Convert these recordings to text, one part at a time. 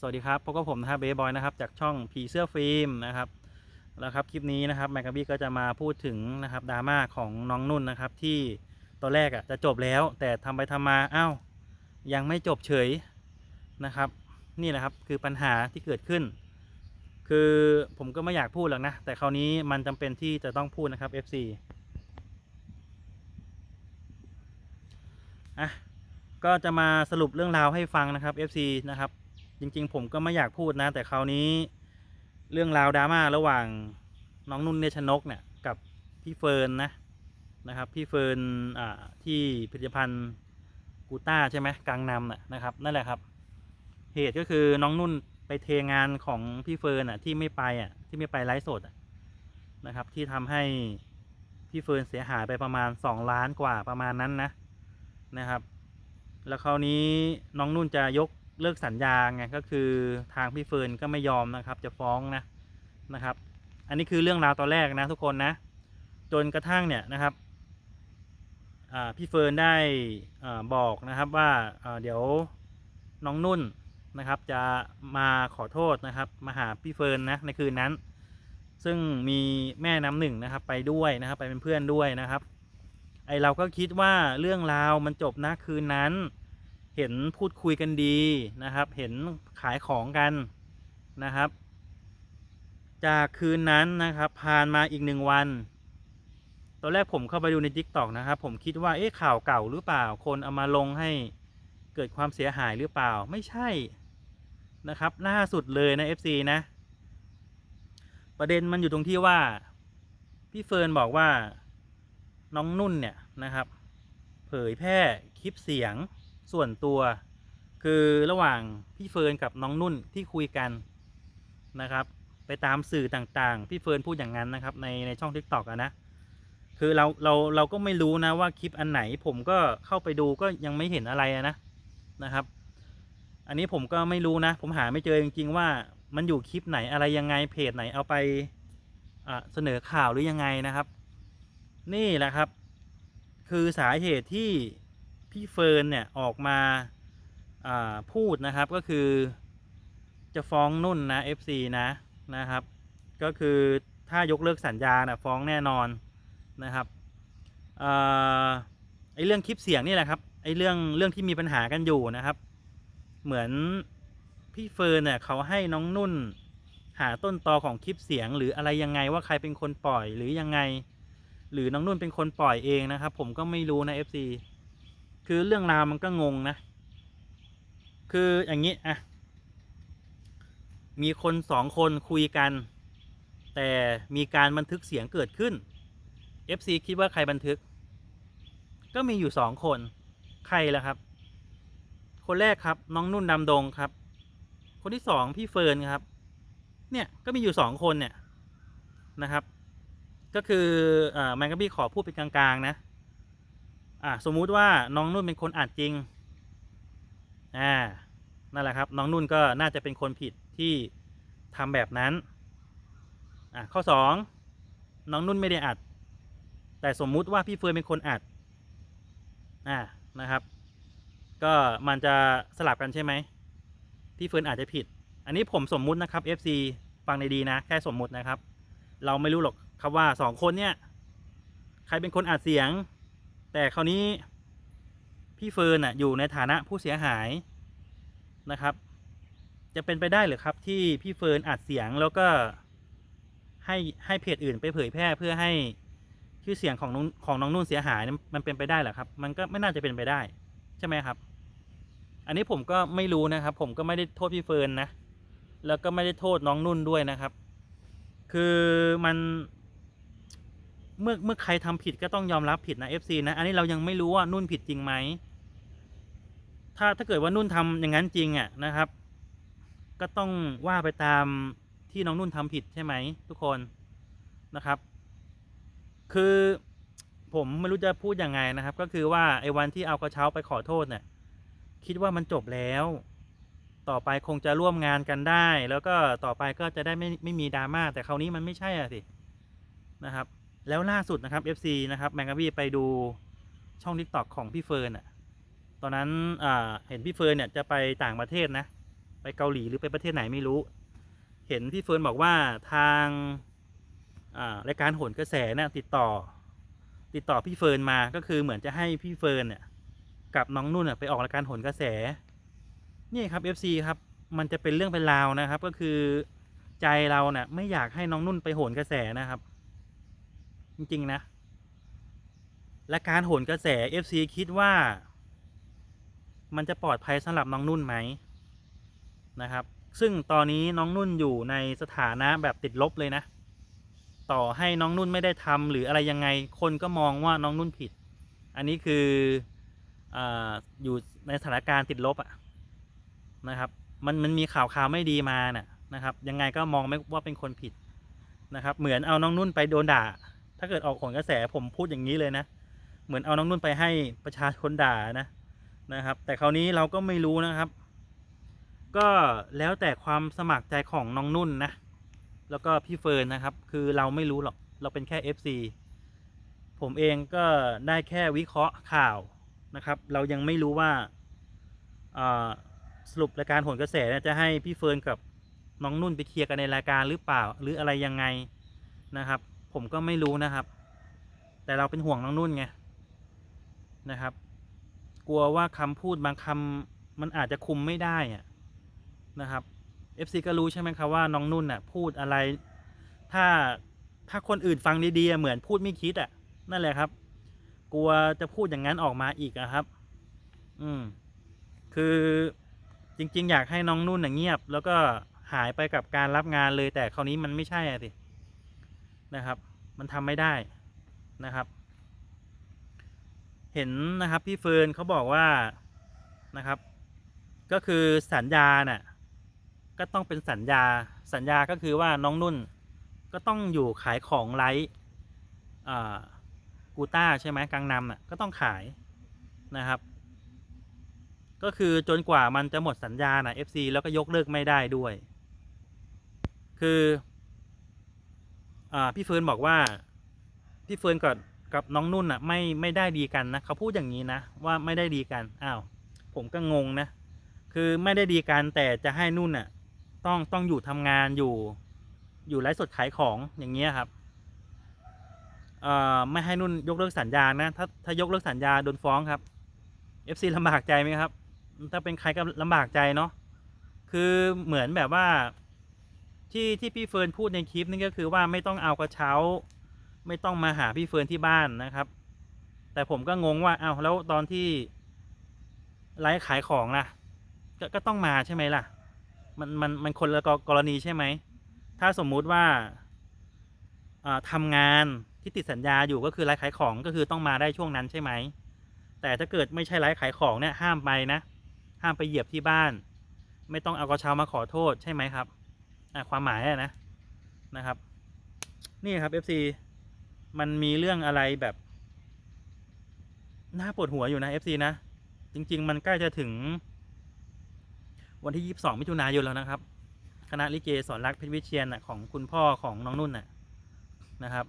สวัสดีครับพบกับผมนะครับเบย์บอยนะครับจากช่องผีเสื้อฟิล์มนะครับแล้วครับคลิปนี้นะครับแมกกาบี้ก็จะมาพูดถึงนะครับดราม่าของน้องนุ่นนะครับที่ตอนแรกอะจะจบแล้ว แต่ทำไปทำมาอ้าวยังไม่จบเฉยนะครับ นี่แหละครับคือปัญหาที่เกิดขึ้น คือผมก็ไม่อยากพูดหรอกนะ แต่คราวนี้มันจำเป็นที่จะต้องพูดนะครับ FC อะก็จะมาสรุปเรื่องราวให้ฟังนะครับ FC นะครับ จริง ๆ ผมก็ไม่อยากพูดนะ แต่คราวนี้เรื่องราวดราม่าระหว่างน้องนุ่นเนชนกเนี่ยกับพี่เฟิร์นนะนะครับ พี่เฟิร์นที่ผลิตภัณฑ์กูต้าใช่ไหมกลางนำน่ะนะครับนั่นแหละครับ เหตุก็คือน้องนุ่นไปเทงานของพี่เฟิร์นอะที่ไม่ไปอะที่ไม่ไปไลฟ์สดนะครับ ที่ทำให้พี่เฟิร์นเสียหายไปประมาณ 2 ล้านกว่าประมาณนั้นนะนะครับ แล้วคราวนี้น้องนุ่นจะยก เลิกสัญญาไงก็คือทางพี่เฟิร์นก็ไม่ยอมนะครับ จะฟ้องนะนะครับ อันนี้คือเรื่องราวตอนแรกนะทุกคนนะ จนกระทั่งเนี่ยนะครับพี่เฟิร์นได้อบอกนะครับว่าเดี๋ยวน้องนุ่นนะครับจะมาขอโทษนะครับมาหาพี่เฟิร์นนะในคืนนั้น ซึ่งมีแม่น้ำหนึ่งนะครับไปด้วยนะครับไปเป็นเพื่อนด้วยนะครับ ไอเราก็คิดว่าเรื่องราวมันจบนะคืนนั้น เห็นพูดคุยกันดีนะครับ เห็นขายของกันนะครับ จากคืนนั้นนะครับผ่านมาอีกหนึ่งวัน ตอนแรกผมเข้าไปดูใน t ิ k t o k นะครับ ผมคิดว่าเอ๊ะข่าวเก่าหรือเปล่า คนเอามาลงให้เกิดความเสียหายหรือเปล่า ไม่ใช่นะครับล่าสุดเลยนะ FC นะ ประเด็นมันอยู่ตรงที่ว่า พี่เฟิร์นบอกว่าน้องนุ่นเนี่ยนะครับ เผยแพร่คลิปเสียง ส่วนตัว คือระหว่างพี่เฟิร์นกับน้องนุ่นที่คุยกันนะครับ ไปตามสื่อต่างๆ พี่เฟิร์นพูดอย่างนั้นนะครับในในช่อง t ิ k t o k อะนะคือเราเราเราก็ไม่รู้นะว่าคลิปอันไหนผมก็เข้าไปดูก็ยังไม่เห็นอะไรนะนะครับ อันนี้ผมก็ไม่รู้นะ ผมหาไม่เจอจริงๆว่ามันอยู่คลิปไหนอะไรยังไงเพจไหนเอาไปเสนอข่าวหรือยังไงนะครับ นี่แหละครับ คือสาเหตุที่ พี่เฟิร์นเนี่ยออกมาาพูดนะครับก็คือจะฟ้องนุ่นนะ FC นะนะครับ ก็คือถ้ายกเลิกสัญญานะฟ้องแน่นอนนะครับอ่อไอเรื่องคลิปเสียงนี่แหละครับไอเรื่องเรื่องที่มีปัญหากันอยู่นะครับ เหมือนพี่เฟิร์นเนี่ยเขาให้น้องนุ่นหาต้นตอของคลิปเสียง หรืออะไรยังไงว่าใครเป็นคนปล่อยหรือยังไง หรือน้องนุ่นเป็นคนปล่อยเองนะครับ ผมก็ไม่รู้นะ FC คือเรื่องราวมันก็งงนะ คืออย่างนี้อะมีคนสองคนคุยกัน แต่มีการบันทึกเสียงเกิดขึ้น FC คิดว่าใครบันทึก ก็มีอยู่สองคน ใครล่ะครับ คนแรกครับ น้องนุ่นดำดงครับ คนที่สองพี่เฟิร์นครับ เนี่ยก็มีอยู่สองคนเนี่ยนะครับ ก็คืออ่าแมงกะบี้ขอพูดเป็นกลางๆนะ อ่าสมมุติว่าน้องนุ่นเป็นคนอัดจริงอ่านั่นแหละครับน้องนุ่นก็น่าจะเป็นคนผิดที่ทำแบบนั้นอ่าข้อสองน้องนุ่นไม่ได้อัด แต่สมมุติว่าพี่เฟิร์นเป็นคนอัดอ่านะครับ ก็มันจะสลับกันใช่ไหมพี่เฟิร์นอาจจะผิด อันนี้ผมสมมุตินะครับ FC ฟังในดีนะ แค่สมมุตินะครับ เราไม่รู้หรอกครับว่าสองคนเนี่ย ใครเป็นคนอัดเสียง แต่คราวนี้พี่เฟิร์นอะอยู่ในฐานะผู้เสียหายนะครับ จะเป็นไปได้หรือครับที่พี่เฟิร์นอัดเสียงแล้วก็ให้ให้เพจอื่นไปเผยแพร่เพื่อให้ชื่อเสียงของน้องของน้องนุ่นเสียหายมันเป็นไปได้หรอครับ มันก็ไม่น่าจะเป็นไปได้ใช่ไหมครับ อันนี้ผมก็ไม่รู้นะครับ ผมก็ไม่ได้โทษพี่เฟิร์นนะ แล้วก็ไม่ได้โทษน้องนุ่นด้วยนะครับ คือมัน เมื่อเมื่อใครทำผิดก็ต้องยอมรับผิดนะ FC นะ อันนี้เรายังไม่รู้ว่านุ่นผิดจริงไหม ถ้าถ้าเกิดว่านุ่นทำอย่างนั้นจริงอะนะครับ ก็ต้องว่าไปตามที่น้องนุ่นทำผิดใช่ไหมทุกคนนะครับ คือผมไม่รู้จะพูดยังไงนะครับ ก็คือว่าไอ้วันที่เอากระเช้าไปขอโทษเนี่ยคิดว่ามันจบแล้ว ต่อไปคงจะร่วมงานกันได้ แล้วก็ต่อไปก็จะได้ไม่ไม่มีดราม่าแต่คราวนี้มันไม่ใช่อะสินะครับ แล้วล่าสุดนะครับ FC นะครับแมงกะบี้ไปดูช่อง TikTok ของพี่เฟิร์นอะตอนนั้นเห็นพี่เฟิร์นเนี่ยจะไปต่างประเทศนะ ไปเกาหลีหรือไปประเทศไหนไม่รู้ เห็นพี่เฟิร์นบอกว่าทางรายการโหนกระแสน่ะติดต่อ ติดต่อพี่เฟิร์นมาก็คือเหมือนจะให้พี่เฟิร์นเนี่ยกับน้องนุ่นน่ะไปออกรายการโหนกระแสนี่ครับ FC ครับมันจะเป็นเรื่องเป็นราวนะครับ ก็คือใจเราเนะ่ะไม่อยากให้น้องนุ่นไปโหนกระแสนะครับ จริงๆนะ และการโหนกระแส FC คิดว่า มันจะปลอดภัยสำหรับน้องนุ่นไหมนะครับ ซึ่งตอนนี้น้องนุ่นอยู่ในสถานะแบบติดลบเลยนะ ต่อให้น้องนุ่นไม่ได้ทำหรืออะไรยังไง คนก็มองว่าน้องนุ่นผิด อันนี้คือออยู่ในสถานการณ์ติดลบอะนะครับมันมันมีข่าวข่าวไม่ดีมาน่ะนะครับ ยังไงก็มองไม่ว่าเป็นคนผิดนะครับ เหมือนเอาน้องนุ่นไปโดนด่า ถ้าเกิดออกผลกระแสผมพูดอย่างนี้เลยนะ เหมือนเอาน้องนุ่นไปให้ประชาชนด่านะนะครับ แต่คราวนี้เราก็ไม่รู้นะครับ ก็แล้วแต่ความสมัครใจของน้องนุ่นนะ แล้วก็พี่เฟิร์นนะครับ คือเราไม่รู้หรอก เราเป็นแค่ FC ผมเองก็ได้แค่วิเคราะห์ข่าวนะครับ เรายังไม่รู้ว่าสรุปรายการโหนกระแสจะให้พี่เฟิร์นกับน้องนุ่นไปเคลียร์กันในรายการหรือเปล่า หรืออะไรยังไงนะครับ ผมก็ไม่รู้นะครับ แต่เราเป็นห่วงน้องนุ่นไงนะครับ กลัวว่าคำพูดบางคำมันอาจจะคุมไม่ได้อะนะครับ FC ก็รู้ใช่ไหมครับว่าน้องนุ่นน่ะพูดอะไร ถ้าถ้าคนอื่นฟังดีๆเหมือนพูดไม่คิดอะ นั่นแหละครับ กลัวจะพูดอย่างนั้นออกมาอีกอะครับ อืม คือจริง ๆ อยากให้น้องนุ่นน่ะเงียบ แล้วก็หายไปกับการรับงานเลยแต่คราวนี้มันไม่ใช่สินะครับ มันทำไม่ได้นะครับ เห็นนะครับพี่เฟิร์นเขาบอกว่านะครับ ก็คือสัญญาน่ะก็ต้องเป็นสัญญาสัญญาก็คือว่าน้องนุ่นก็ต้องอยู่ขายของไลท์กูต้าใช่ไหมกังนำอะก็ต้องขายนะครับ ก็คือจนกว่ามันจะหมดสัญญานะ FC แล้วก็ยกเลิกไม่ได้ด้วย คือ พี่เฟิร์นบอกว่าพี่เฟิร์นกับกับน้องนุ่นอะไม่ไม่ได้ดีกันนะเขาพูดอย่างนี้นะว่าไม่ได้ดีกันอ้าวผมก็งงนะคือไม่ได้ดีกันแต่จะให้นุ่นอะต้องต้องอยู่ทำงานอยู่ อยู่ไลฟ์สดขายของอย่างเงี้ยครับเอ่อไม่ให้นุ่นยกเลิกสัญญานะถ้าถ้ายกเลิกสัญญาโดนฟ้องครับ FC ลำบากใจไหมครับ ถ้าเป็นใครก็ลำบากใจเนาะคือเหมือนแบบว่า ที่ที่พี่เฟิร์นพูดในคลิปนี่ก็คือว่าไม่ต้องเอากระเช้า ไม่ต้องมาหาพี่เฟิร์นที่บ้านนะครับ แต่ผมก็งงว่าเอาแล้วตอนที่ไลฟ์ขายของล่ะก็ก็ต้องมาใช่ไหมล่ะ มันมันมันคนละกรณีใช่ไหม ถ้าสมมุติว่าอ่าทำงานที่ติดสัญญาอยู่ก็คือไลฟ์ขายของก็คือต้องมาได้ช่วงนั้นใช่ไหม แต่ถ้าเกิดไม่ใช่ไลฟ์ขายของเนี่ยห้ามไปนะ ห้ามไปเหยียบที่บ้าน ไม่ต้องเอากระเช้ามาขอโทษใช่ไหมครับ อะความหมายนะนะครับ นี่ครับ FC มันมีเรื่องอะไรแบบน่าปวดหัวอยู่นะ FC นะ จริง ๆ มันใกล้จะถึง วันที่ 22 มิถุนายนแล้วนะครับ คณะลิเกสอนรักเพชรวิเชียนน่ะของคุณพ่อของน้องนุ่นน่ะนะครับ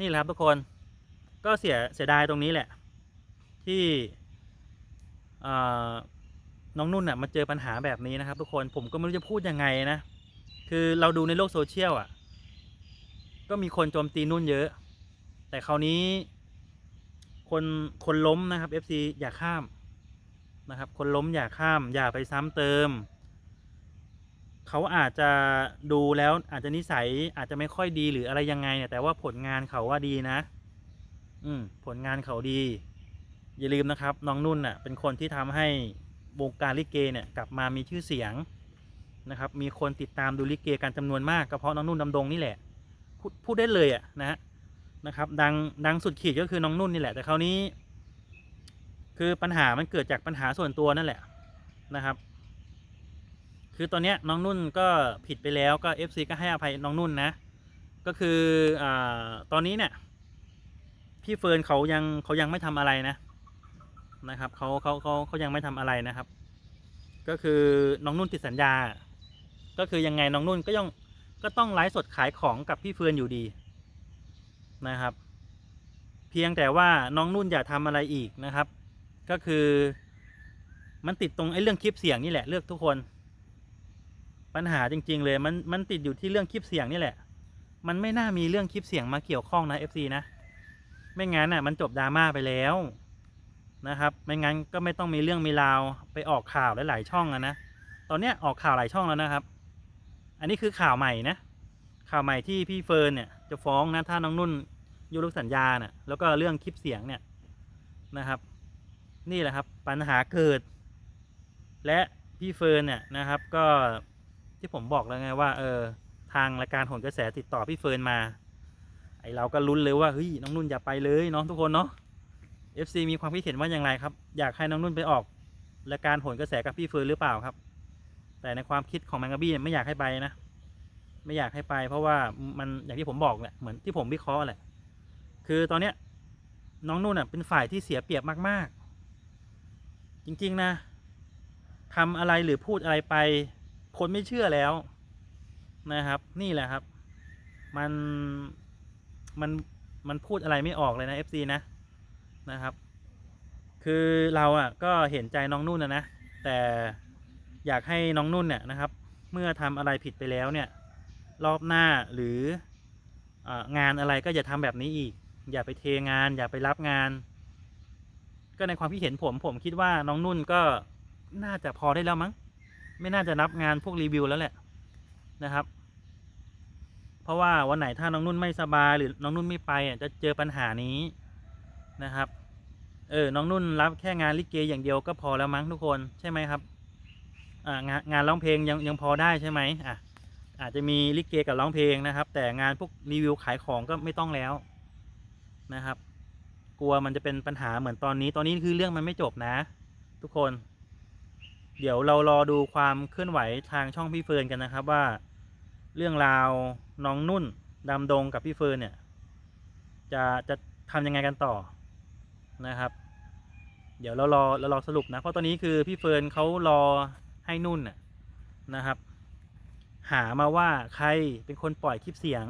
นี่แหละครับทุกคนก็เสียเสียดายตรงนี้แหละ ที่อ่อ น้องนุ่นน่ะมาเจอปัญหาแบบนี้นะครับ ทุกคนผมก็ไม่รู้จะพูดยังไงนะ คือเราดูในโลกโซเชียลอะ ก็มีคนโจมตีนุ่นเยอะ แต่คราวนี้ คนคนล้มนะครับ FC อย่าข้ามนะครับ คนล้มอย่าข้าม อย่าไปซ้ำเติม เขาอาจจะดูแล้วอาจจะนิสัยอาจจะไม่ค่อยดีหรืออะไรยังไงเนี่ยแต่ว่าผลงานเขาว่าดีนะ อืมผลงานเขาดี อย่าลืมนะครับ น้องนุ่นน่ะ เป็นคนที่ทำให้ วงการลิเกเนี่ยกลับมามีชื่อเสียงนะครับมีคนติดตามดูลิเกกันจำนวนมากก็เพราะน้องนุ่นดำดงนี่แหละพูดพูดได้เลยอะนะนะครับดังดังสุดขีดก็คือน้องนุ่นนี่แหละ แต่คราวนี้ คือปัญหามันเกิดจากปัญหาส่วนตัวนั่นแหละนะครับ คือตอนเนี้ยน้องนุ่นก็ผิดไปแล้วก็ FC ก็ให้อภัยน้องนุ่นนะ ก็คืออ่าตอนนี้เนี่ยพี่เฟิร์นเขายังเขายังไม่ทำอะไรนะ นะครับเขาเขาเขาเขายังไม่ทำอะไรนะครับ ก็คือน้องนุ่นติดสัญญา ก็คือยังไงน้องนุ่นก็ยังก็ต้องไลฟ์สดขายของกับพี่เฟิร์นอยู่ดีนะครับ เพียงแต่ว่าน้องนุ่นอย่าทำอะไรอีกนะครับ ก็คือมันติดตรงไอ้เรื่องคลิปเสียงนี่แหละเลือกทุกคน ปัญหาจริง ๆ เลยมันมันติดอยู่ที่เรื่องคลิปเสียงนี่แหละ มันไม่น่ามีเรื่องคลิปเสียงมาเกี่ยวข้องนะ FC นะ ไม่งั้นอะมันจบดราม่าไปแล้ว นะครับ ไม่งั้นก็ไม่ต้องมีเรื่องมีราวไปออกข่าวหลายๆช่องอะนะ ตอนเนี้ยออกข่าวหลายช่องแล้วนะครับ อันนี้คือข่าวใหม่นะ ข่าวใหม่ที่พี่เฟิร์นเนี่ยจะฟ้องนะถ้าน้องนุ่นยุรุกสัญญาน่ะแล้วก็เรื่องคลิปเสียงเนี่ยนะครับ นี่แหละครับปัญหาเกิด และพี่เฟิร์นเนี่ยนะครับก็ที่ผมบอกแล้วไงว่าเออทางรายการโหนกระแสติดต่อพี่เฟิร์นมา ไอเราก็ลุ้นเลยว่าเฮ้ยน้องนุ่นอย่าไปเลยเน้องทุกคนเนาะ FC มีความคิดเห็นว่าอย่างไรครับ อยากให้น้องนุ่นไปออกรายการโหนกระแสกับพี่เฟิร์นหรือเปล่าครับ แต่ในความคิดของแมงกะบี้เนี่ยไม่อยากให้ไปนะ ไม่อยากให้ไป เพราะว่ามันอย่างที่ผมบอกแหละเหมือนที่ผมวิเคราะห์แหละ คือตอนเนี้ยน้องนุ่นอะเป็นฝ่ายที่เสียเปรียบมาก ๆ จริง ๆ นะทำอะไรหรือพูดอะไรไป คนไม่เชื่อแล้วนะครับ นี่แหละครับ มันมันมันพูดอะไรไม่ออกเลยนะ FC นะ นะครับ คือเราอะก็เห็นใจน้องนุ่นนะนะ แต่อยากให้น้องนุ่นเนี่ยนะครับ เมื่อทำอะไรผิดไปแล้วเนี่ย รอบหน้าหรืองานอะไรก็อย่าทำแบบนี้อีก อย่าไปเทงาน อย่าไปรับงาน ก็ในความคิดเห็นผมผมคิดว่าน้องนุ่นก็น่าจะพอได้แล้วมั้ง ไม่น่าจะรับงานพวกรีวิวแล้วแหละนะครับ เพราะว่าวันไหนถ้าน้องนุ่นไม่สบายหรือน้องนุ่นไม่ไปอะจะเจอปัญหานี้ นะครับ เออ น้องนุ่นรับแค่งานลิเกอย่างเดียวก็พอแล้วมั้งทุกคนใช่ไหมครับ อ่างานงานร้องเพลงยังยังพอได้ใช่ไหมอะอาจจะมีลิเกกับร้องเพลงนะครับ แต่งานพวกรีวิวขายของก็ไม่ต้องแล้วนะครับ กลัวมันจะเป็นปัญหาเหมือนตอนนี้ตอนนี้คือเรื่องมันไม่จบนะ ทุกคน เดี๋ยวเรารอดูความเคลื่อนไหวทางช่องพี่เฟิร์นกันนะครับว่า เรื่องราวน้องนุ่นดำดงกับพี่เฟิร์นเนี่ย จะจะทำยังไงกันต่อ นะครับ เดี๋ยวเรารอเรารอสรุปนะ เพราะตอนนี้คือพี่เฟิร์นเขารอให้นุ่นนะนะครับ หามาว่าใครเป็นคนปล่อยคลิปเสียง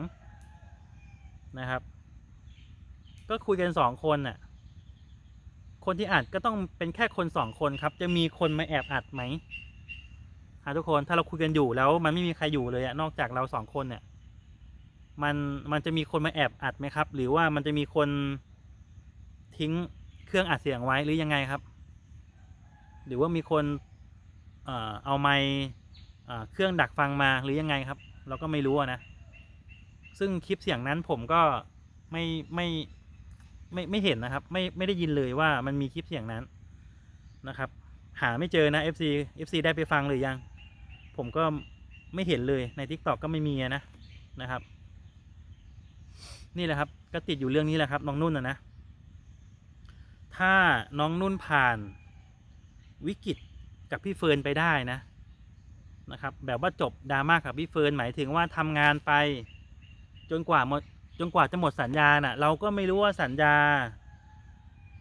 นะครับ ก็คุยกันสองคนน่ะ คนที่อัดก็ต้องเป็นแค่คนสองคนครับ จะมีคนมาแอบอัดไหมหาทุกคนถ้าเราคุยกันอยู่แล้วมันไม่มีใครอยู่เลยอะนอกจากเราสองคนเนี่ยมันมันจะมีคนมาแอบอัดไหมครับ หรือว่ามันจะมีคนทิ้ง เครื่องอัดเสียงไว้หรือยังไงครับ หรือว่ามีคนเอาไมเอ่อเครื่องดักฟังมาหรือยังไงครับ เราก็ไม่รู้นะ ซึ่งคลิปเสียงนั้นผมก็ไม่ไม่ไม่ไม่เห็นนะครับ ไม่ไม่ได้ยินเลยว่ามันมีคลิปเสียงนั้นนะครับ หาไม่เจอนะ FC FC ได้ไปฟังหรือยัง ผมก็ไม่เห็นเลยใน TikTok ก็ไม่มีนะนะครับ นี่แหละครับ ก็ติดอยู่เรื่องนี้แหละครับน้องนุ่นนะนะ ถ้าน้องนุ่นผ่านวิกฤตกับพี่เฟิร์นไปได้นะนะครับ แบบว่าจบดราม่ากับพี่เฟิร์นหมายถึงว่าทำงานไป จนกว่าหมดจนกว่าจะหมดสัญญาน่ะ เราก็ไม่รู้ว่าสัญญา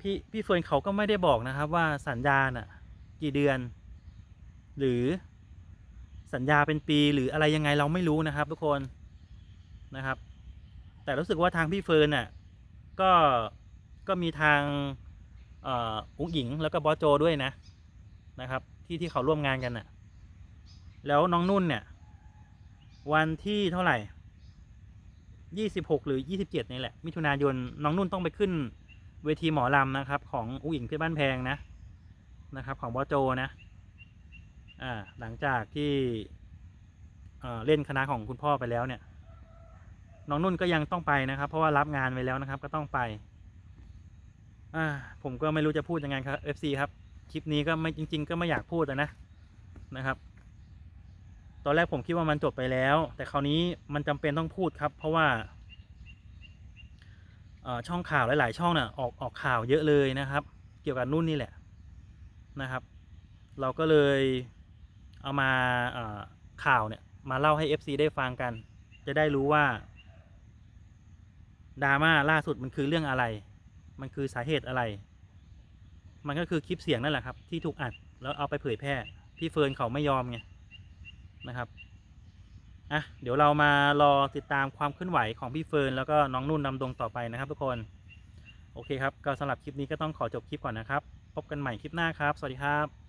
พี่พี่เฟิร์นเขาก็ไม่ได้บอกนะครับว่าสัญญาน่ะ กี่เดือน หรือสัญญาเป็นปีหรืออะไรยังไงเราไม่รู้นะครับ ทุกคนนะครับ แต่รู้สึกว่าทางพี่เฟิร์นน่ะก็ก็มีทาง อุ้งหญิงแล้วก็บอสโจด้วยนะนะครับ ที่ที่เขาร่วมงานกันน่ะ แล้วน้องนุ่นเนี่ย วันที่เท่าไหร่ยี่สิบหกหรือยี่สิบเจ็ดนี่แหละ มิถุนายนน้องนุ่นต้องไปขึ้นเวทีหมอลำนะครับ ของอุ้งหญิงเพชรบ้านแพงนะนะครับ ของบอสโจนะอ่าหลังจากที่เอเล่นคณะของคุณพ่อไปแล้วเนี่ย น้องนุ่นก็ยังต้องไปนะครับ เพราะว่ารับงานไว้แล้วนะครับ ก็ต้องไป อ่าผมก็ไม่รู้จะพูดยังไงครับ FC ครับ คลิปนี้ก็ไม่จริง ๆ ก็ไม่อยากพูดนะนะครับ ตอนแรกผมคิดว่ามันจบไปแล้ว แต่คราวนี้มันจำเป็นต้องพูดครับ เพราะว่าช่องข่าวหลาย ๆ ช่องน่ะออกออกข่าวเยอะเลยนะครับ เกี่ยวกับนุ่นนี่แหละนะครับ เราก็เลยเอามาข่าวเนี่ยมาเล่าให้ FC ได้ฟังกัน จะได้รู้ว่าดราม่าล่าสุดมันคือเรื่องอะไร มันคือสาเหตุอะไร มันก็คือคลิปเสียงนั่นแหละครับ ที่ถูกอัดแล้วเอาไปเผยแพร่ พี่เฟิร์นเขาไม่ยอมไงนะครับอะเดี๋ยวเรามารอติดตามความเคลื่อนไหวของพี่เฟิร์นแล้วก็น้องนุ่นนำดงต่อไปนะครับ ทุกคน โอเคครับ ก็สำหรับคลิปนี้ก็ต้องขอจบคลิปก่อนนะครับ พบกันใหม่คลิปหน้าครับ สวัสดีครับ